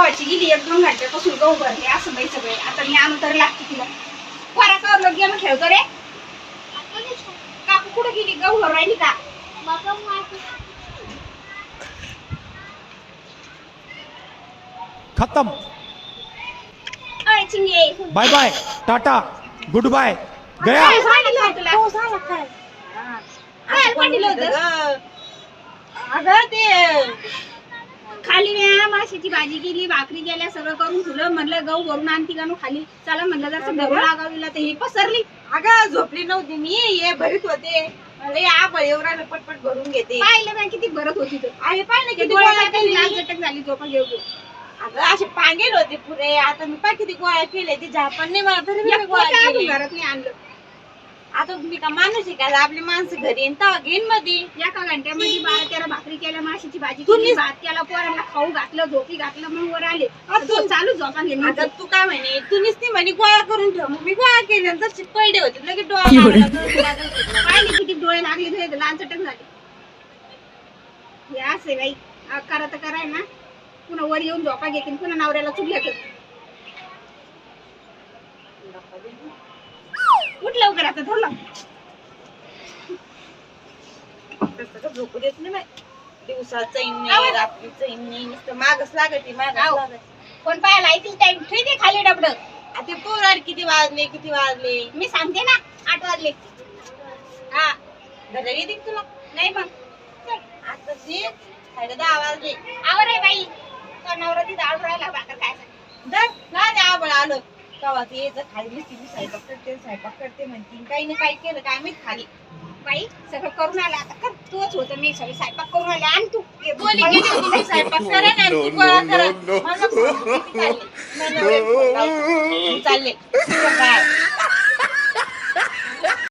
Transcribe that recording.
गावाची गेली एक दोन घंट्यापासून गहू भरले असं बाई सगळे. आता मी आणू तर लागते तिला. पोरा का गेम खेळतो रे. काकू कुठे गेली? गहू भर राहिली का? खत्म. Bye bye tata. Good bye गया. होतं? अगं ते खाली मी माशाची भाजी केली भाकरी केल्या सगळं करून ठेवलं. म्हणलं गहू भरून आणती का नु खाली. चला म्हणलं जर धरू लागावीला तर ही पसरली. अगं झोपली नव्हती मी. हे भरीत होते. लय आबळ एवढा पटपट भरून घेते. पाहिलं नाही किती भरत होती तर. पाहिलं किती गोळा लाल केली चटक झाली झोपा घेऊ अगं असे पांगेल होते पुरे. आता मी पाय किती गोळा केले ती झापण नाही मला तरी मी गोळा केले घरात नाही आणलं. आता मी का माणूस आहे का? आपली माणसं घरी येईन तेव्हा घेईन मध्ये एका घंट्यामध्ये बारा तेरा भाकरी केल्या माशाची भाजी तू केली नीस- भात केला पोरांना खाऊ घातलं झोपी घातलं मग वर आले तू चालू झोपा घेऊन आता तू काय म्हणे? तू नुसती म्हणे गोळा करून ठेव. मग मी गोळा केले आणि पडले होते लगेच डोळा लागला, डोळा लागला. पाहिले किती डोळे लागले तुझे लाल चटक झाले. हे असे बाई आ, करा तर कराय ना. पुन्हा वर येऊन झोपा घेतील पुन्हा नवऱ्याला चुकल्या कर उठ लवकर आता थोडं का झोपू देत नाही नाही नुसतं मागच लागते मागच आव. लागते कोण पाहायला येतील टाइम खाली डबड. आता ते पोराड किती वाजले किती वाजले? मी सांगते ना आठ वाजले. हा. घरी येते का तुला? नाही मग. चल. आता ते साडे दहा वाजले. आवर आहे बाई. तो नवरा तिथं आडू राहिला भाकर काय दर ना ते आबळ आलं. ते यायचं खाली नुसती मी स्वयंपाक करते स्वयंपाक करते म्हणते. काही ना काही केलं काय मी खाली. बाई सगळं करून आला आता. कर तूच होतं मी सगळं स्वयंपाक करून आले. आणि तू. बोली गेली होती मी स्वयंपाक करा ना तू गोळा करा. मला फोन किती चालले.